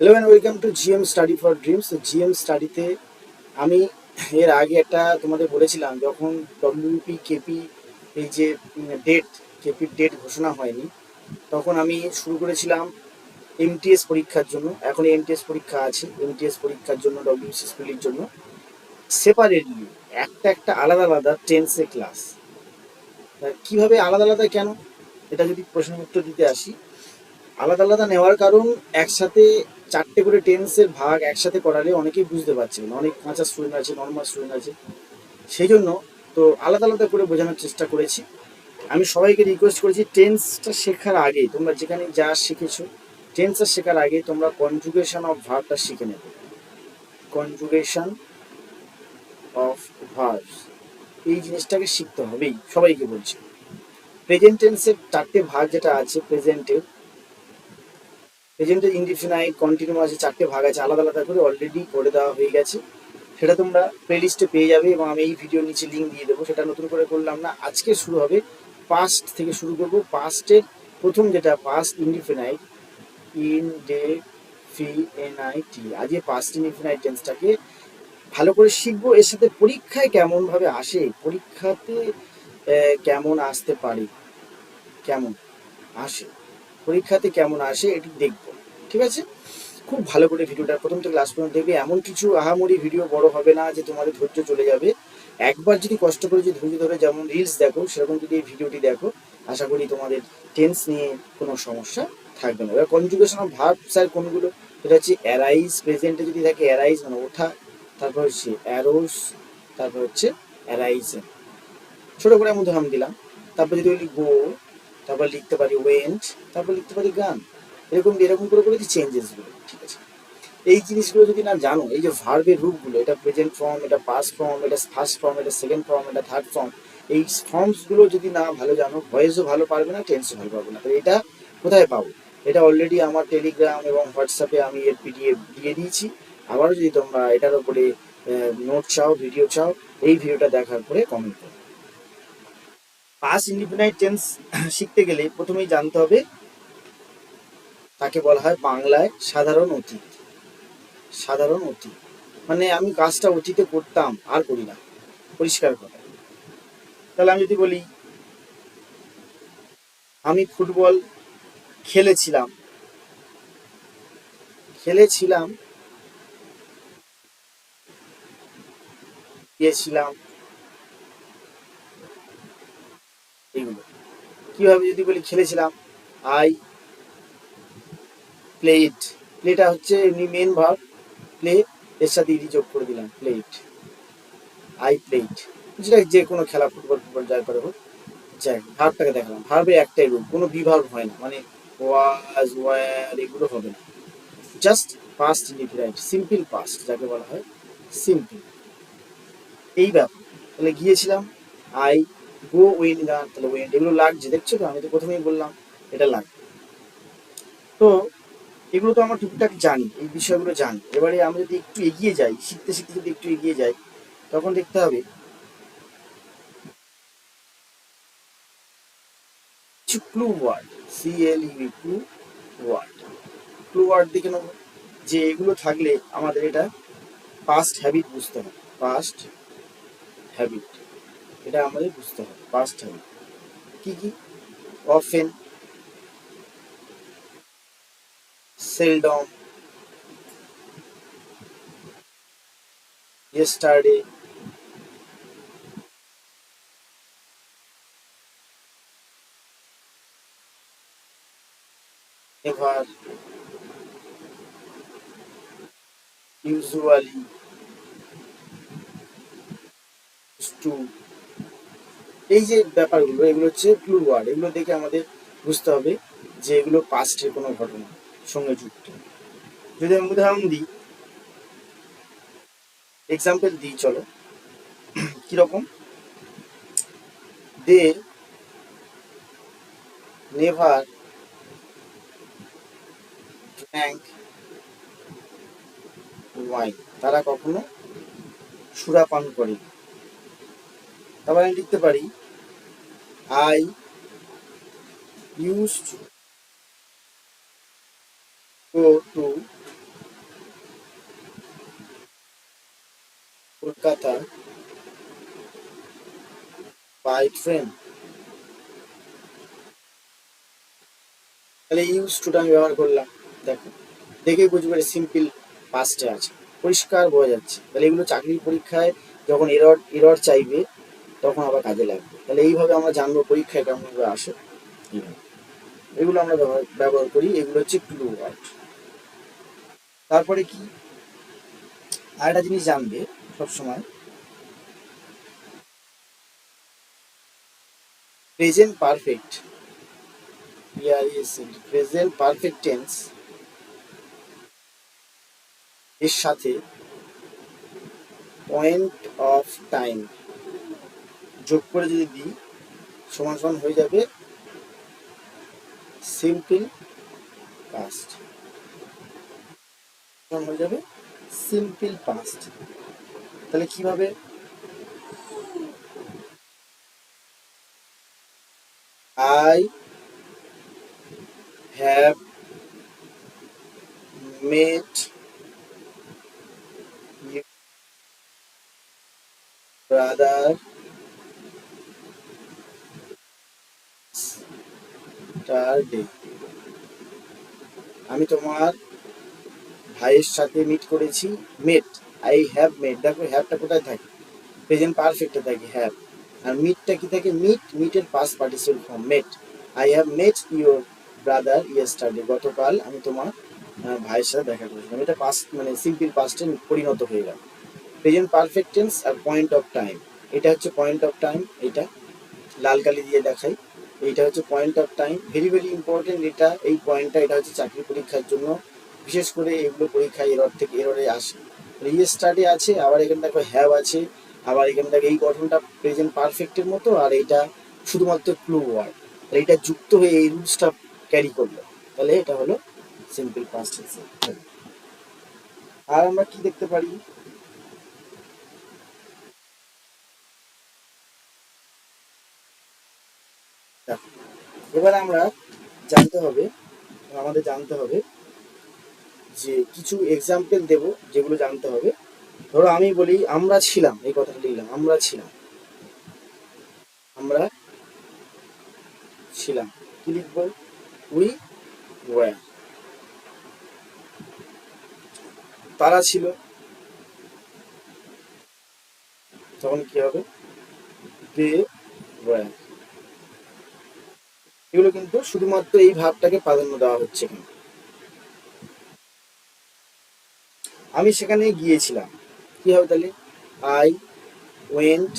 Hello and welcome to GM study for dreams GM স্টাডিতে আমি এর আগে একটা তোমাদের বলেছিলাম, যখন ডব্লিউপি কেপি এই যে ডেট কেপির ডেট ঘোষণা হয়নি, তখন আমি শুরু করেছিলাম এমটিএস পরীক্ষার জন্য। এখন এমটিএস পরীক্ষা আছে। এমটিএস পরীক্ষার জন্য ডব্লিউসি স্কুলের জন্য সেপারেটলি একটা একটা আলাদা আলাদা টেন্সে ক্লাস কীভাবে আলাদা আলাদা কেন? এটা যদি প্রশ্ন উত্তর দিতে আসি। আলাদা আলাদা নেওয়ার কারণ একসাথে চারটে করে টেন্সের ভাগ একসাথে করালে অনেকেই বুঝতে পারছে অনেক কাঁচা স্টুডেন্ট আছে নর্মাল স্টুডেন্ট আছে। সেই জন্য তো আলাদা আলাদা করে বোঝানোর চেষ্টা করেছি। আমি সবাইকে রিকোয়েস্ট করেছি, টেন্সটা শেখার আগে তোমরা যেখানে যা শিখেছো, টেন্সটা শেখার আগে তোমরা কনজুগেশন অফ ভার্বটা শিখে নেবে। কনজুগেশন অফ ভার্বস এই জিনিসটাকে শিখতে হবেই, সবাইকে বলছি। প্রেজেন্ট টেন্সের চারটে ভাগ যেটা আছে প্রেজেন্টের প্রেজেন্টের ইনডিফিনাইট কন্টিনিউ আছে চারটে ভাগ আছে, আলাদা আলাদা করে অলরেডি করে দেওয়া হয়ে গেছে। সেটা তোমরা প্লেলিস্টে পেয়ে যাবে এবং আমি এই ভিডিওর নিচে লিঙ্ক দিয়ে দেবো। সেটা নতুন করে করলাম না, আজকে শুরু হবে পাস্ট থেকে শুরু করব। পাস্টের প্রথম যেটা past indefinite indefinite আজকে পাস্ট ইনডিফিনাইট টেন্সটাকে ভালো করে শিখব। এর সাথে পরীক্ষায় কেমনভাবে আসে, পরীক্ষাতে কেমন আসতে পারে, কেমন আসে। পরীক্ষাতে কেমন আসে এটি দেখব। ঠিক আছে? খুব ভালো করে ভিডিওটা প্রথম থেকে লাস্ট পর্যন্ত দেখবে। এমন কিছু আহামরি ভিডিও বড় হবে না যে তোমাদের ধৈর্য চলে যাবে। একবার যদি কষ্ট করে যদি ধৈর্য ধরে যেমন রিলস দেখো, সেরকম যদি এই ভিডিওটি দেখো, আশা করি তোমাদের টেন্স নিয়ে কোনো সমস্যা থাকবে না। এবার কনজুগেশন অফ ভার্ব স্যার কোনগুলো? এটা হচ্ছে অ্যারাইজ প্রেজেন্টে যদি থাকে অ্যারাইজ মানে ওঠা, তারপর হচ্ছে অ্যারোস তারপর হচ্ছে অ্যারাইজ ছোটো করে আমি উদাহরণ দিলাম। তারপর যদি বলি গো তারপর লিখতে পারি ওয়েন্ট, তারপর লিখতে পারি গান। এরকম এরকম করে করে চেঞ্জেসগুলো, ঠিক আছে? এই জিনিসগুলো যদি না জানো, এই যে ভার্বের রূপগুলো, এটা প্রেজেন্ট ফর্ম এটা পাস্ট ফর্ম এটা ফার্স্ট ফর্ম এটা সেকেন্ড ফর্ম এটা থার্ড ফর্ম এই ফর্মসগুলো যদি না ভালো জানো ভয়েসও ভালো পারবে না টেন্সও ভালো পারবে না। তো এটা কোথায় পাবো? এটা অলরেডি আমার টেলিগ্রাম এবং হোয়াটসঅ্যাপে আমি এর পিডিএফ দিয়ে দিয়েছি। আবারও যদি তোমরা এটার উপরে নোট চাও ভিডিও চাও, এই ভিডিওটা দেখার পরে কমেন্ট করো। পাস্ট ইন্ডিপেন্ডেন্ট টেন্স শিখতে গেলে প্রথমেই জানতে হবে, তাকে বলা হয় বাংলায় সাধারণ অতীত। সাধারণ অতীত। মানে আমি কাজটা অতীতে করতাম, আর করি না। পরিষ্কার কথা। তাহলে আমি যদি বলি, আমি ফুটবল খেলেছিলাম। খেলেছিলাম, গিয়েছিলাম এগুলো কীভাবে যদি বলি, খেলেছিলাম। আই প্লেট প্লেটা হচ্ছে এমনি মেন ভাব প্লে এর সাথে ইডি যোগ করে দিলাম। প্লেট আই প্লেট যেটা যে কোনো খেলা ফুটবল ফুটবল যাই করে হোক। যাই ভার্বটাকে দেখালাম। ভার্বে একটাই রূপ কোনো বিভাগ হয় না। মানে ওয়াজ ওয়ার এগুলো হবে না। Just past indefinite simple past যাকে বলা হয় সিম্পল এই ব্যাপার। তাহলে গিয়েছিলাম আই গো উইন গান, তাহলে উইন এগুলো লাগছে, দেখছ তো? আমি তো প্রথমেই বললাম, এটা লাগবে। তো, এগুলো তো আমরা টুকটাক জানি, এই বিষয়গুলো জানি। এবারে আমরা যদি একটু এগিয়ে যাই, শিখতে শিখতে যদি একটু এগিয়ে যাই, তখন দেখতে হবে clue word C L U clue word clue word দেখে নেব, যে এগুলো থাকলে আমাদের এটা পাস্ট হ্যাবিট বুঝতে হবে। পাস্ট হ্যাবিট এটা আমাদের বুঝতে হবে পাস্ট হ্যাবিট কি কি often seldom, yesterday, never, usually, used to এই যে ব্যাপারগুলো, এগুলো হচ্ছে ক্লু ওয়ার্ড এগুলো দেখে আমাদের বুঝতে হবে যে এগুলো পাস্টের কোনো ঘটনা, সঙ্গে যুক্ত। যদি আমি উদাহরণ দিই এক্সাম্পল দিই, চলো। কীরকম? দে নেভার ড্র্যাঙ্ক ওয়াইন তারা কখনো সুরাপান করে তারপর আমি লিখতে পারি I use to go to Kolkata by train তাহলে ইউজ টুটা আমি ব্যবহার করলাম। দেখো, দেখে বুঝবে সিম্পল পাস্টে আছে। পরিষ্কার বোঝা যাচ্ছে। তাহলে এগুলো চাকরির পরীক্ষায় যখন এরর এরর চাইবে তখন আবার কাজে লাগবে। তাহলে এইভাবে আমরা জানব পরীক্ষায় কেমনভাবে আসে। এগুলো আমরা ব্যবহার করি। এগুলো হচ্ছে ক্লু ওয়ার্ড তারপরে কি? আরেকটা জিনিস জানবে সবসময়। Present perfect present perfect tense এর সাথে পয়েন্ট অফ টাইম যোগ করে যদি দিই, সমান সমান হয়ে যাবে সিম্পল পাস্ট হয়ে যাবে সিম্পল পাস্ট তাহলে কীভাবে I have met brother yesterday আমি তোমার ভাইয়ের সাথে মিট করেছি। মেট আই হ্যাভ মেট দেখো হ্যাভটা কোথায় থাকে? প্রেজেন্ট পারফেক্টে থাকে হ্যাভ আর মিটটা কি থাকে? Meet মিটের past participate form met I have met your brother yesterday গতকাল আমি তোমার ভাইয়ের সাথে দেখা করেছিলাম। এটা পাস মানে সিম্পল পাস্টে পরিণত হয়ে গেল। প্রেজেন্ট পারফেক্ট টেন্স আর পয়েন্ট অফ টাইম এটা হচ্ছে পয়েন্ট অফ টাইম এটা লাল কালি দিয়ে দেখাই। এইটা হচ্ছে point of time very very important এটা। এই পয়েন্টটা এটা হচ্ছে চাকরি পরীক্ষার জন্য। বিশেষ করে এগুলো পরীক্ষায় এরর থেকে এররে আসে। রিস্টার্টে আছে, আবার এখানে দেখো হ্যাভ আছে। আবার এখানে দেখো এই গঠনটা প্রেজেন্ট পারফেক্টের মতো, আর এইটা শুধুমাত্র ক্লু ওয়ার্ড এইটা যুক্ত হয়ে এই রুলসটা ক্যারি করল। তাহলে এটা হলো সিম্পল পাস্ট আর আমরা কি দেখতে পারি? এবার আমরা জানতে হবে, আমাদের জানতে হবে যে কিছু এক্সাম্পল দেব যেগুলো জানতে হবে। ধরো আমি বলি, আমরা ছিলাম, এই কথাটা লিখলাম, আমরা ছিলাম। আমরা ছিলাম। কি লিখব? উই ওয়ার তারা ছিল। তখন কি হবে? দে ওয়ার এগুলো কিন্তু শুধুমাত্র এই ভাবটাকে প্রাধান্য দেওয়া হচ্ছে আমি সেখানে গিয়েছিলাম। কি হবে তাহলে? আই ওয়েন্ট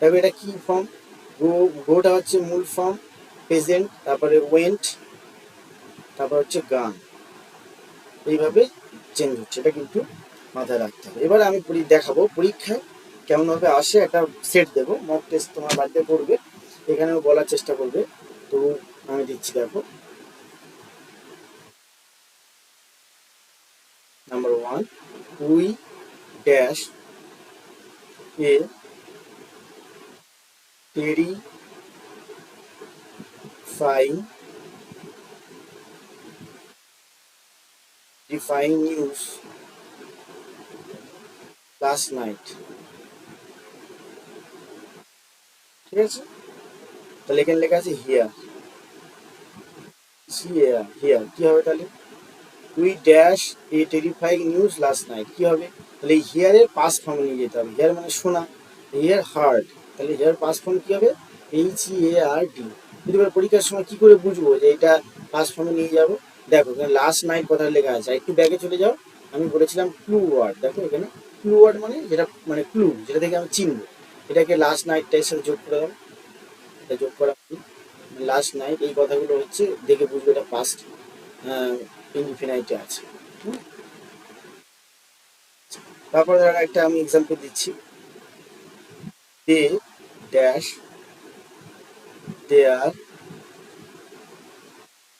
তবে এটা কি ফর্ম গো গোটা হচ্ছে মূল ফর্ম প্রেজেন্ট তারপরে ওয়েন্ট তারপর হচ্ছে গান এইভাবে চেঞ্জ হচ্ছে। এটা কিন্তু মাথায় রাখতে হবে। এবার আমি দেখাবো পরীক্ষায় কেমনভাবে আসে একটা সেট দেবো। মক টেস্ট তোমার বাড়িতে করবে, এখানেও বলার চেষ্টা করবে। তো আমি দিচ্ছি, দেখো। Number one we dash a terrifying defying news last night ঠিক আছে? তাহলে এখানে লেখা আছে হিয়ার হিয়ার হিয়ার কি হবে তাহলে? We dash a terrifying news last night কি হবে? তাহলে হিয়ারের পাস ফর্ম নিয়ে যেতে হবে। হিয়ার মানে শোনা হিয়ার হার্ড তাহলে হিয়ার পাস ফর্ম কি হবে? এইচ ই এ আর ডি যদি এবার পরীক্ষার সময় কি করে বুঝব যে এটা পাস ফর্মে নিয়ে যাব? দেখো, এখানে লাস্ট নাইট কথা লেখা আছে। একটু ব্যাগে চলে যাও। আমি বলেছিলাম ক্লু ওয়ার্ড দেখো এখানে ক্লু ওয়ার্ড মানে যেটা মানে ক্লু যেটা থেকে আমি চিনবো। এটাকে লাস্ট নাইটটার সাথে যোগ করে দাও এটা যোগ করা লাস্ট নাইট এই কথাগুলো হচ্ছে, দেখে বুঝবে এটা পাস্ট ইনফিনাইটে আছে? তারপরে ধরো একটা আমি এক্সাম্পল দিচ্ছি। They dash their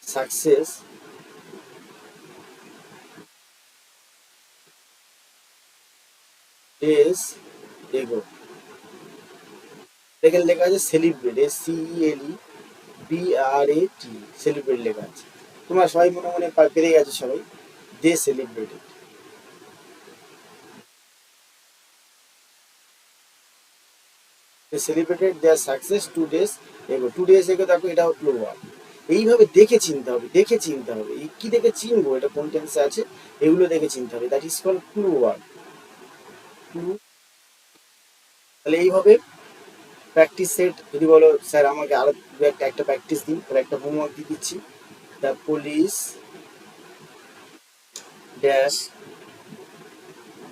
success days ago এখানে লেখা আছে celebrate S C E L E B R A T celebrate লেখা আছে। তোমরা সবাই মনে মনে পেরে গেছো সবাই। They celebrated they celebrated their success two days ago two days দেখো এটা হলো ওয়ার্ড এইভাবে দেখে চিনতে হবে, দেখে চিনতে হবে। এই কি দেখে চিনবো? এটা কোন টেন্সে আছে? এগুলো দেখে চিনতে হবে। That is call clue word clue তাহলে এইভাবে প্র্যাকটিস সেট যদি বলো, স্যার, আমাকে আরও দু একটা একটা প্র্যাকটিস দিন, তাহলে একটা হোমওয়ার্ক দিয়ে দিচ্ছি the police dash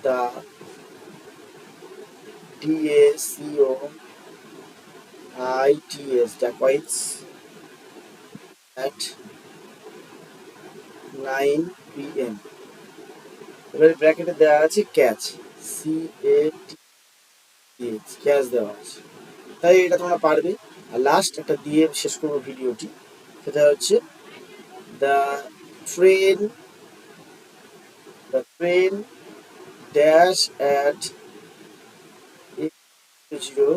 the D A C O ITS dacoits at 9 p.m. এবারে ব্র্যাকেটে দেওয়া আছে ক্যাচ সি ক্যাচ দেওয়া আছে তাই এটা তোমরা পারবে। আর লাস্ট একটা দিয়ে শেষ করব ভিডিওটি। সেটা হচ্ছে the train the train dash at zero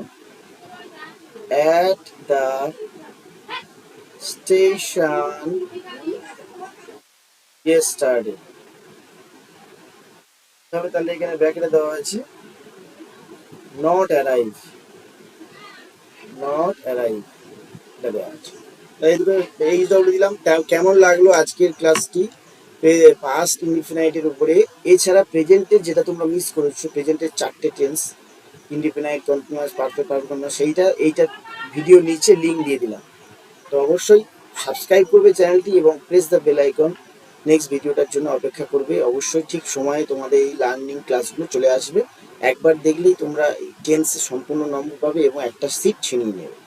the station yesterday তবে তাহলে এখানে ব্র্যাকেটে দেওয়া আছে নট অ্যারাইভ নট এই দুটো দিলাম। কেমন লাগল আজকের ক্লাসটি? পাস্ট ইনডিফিনাইটের উপরে। এছাড়া প্রেজেন্টের যেটা তোমরা মিস করেছ প্রেজেন্টের চারটে tense independent continuous perfect perfect সেইটা, এইটা ভিডিও নিচে লিঙ্ক দিয়ে দিলাম। তো অবশ্যই সাবস্ক্রাইব করবে চ্যানেলটি এবং press the bell icon next ভিডিওটার জন্য অপেক্ষা করবে। অবশ্যই ঠিক সময়ে তোমাদের এই লার্নিং ক্লাসগুলো চলে আসবে। একবার দেখলেই তোমরা টেন্সে সম্পূর্ণ নম্বর পাবে এবং একটা সিট ছিনিয়ে নেবে।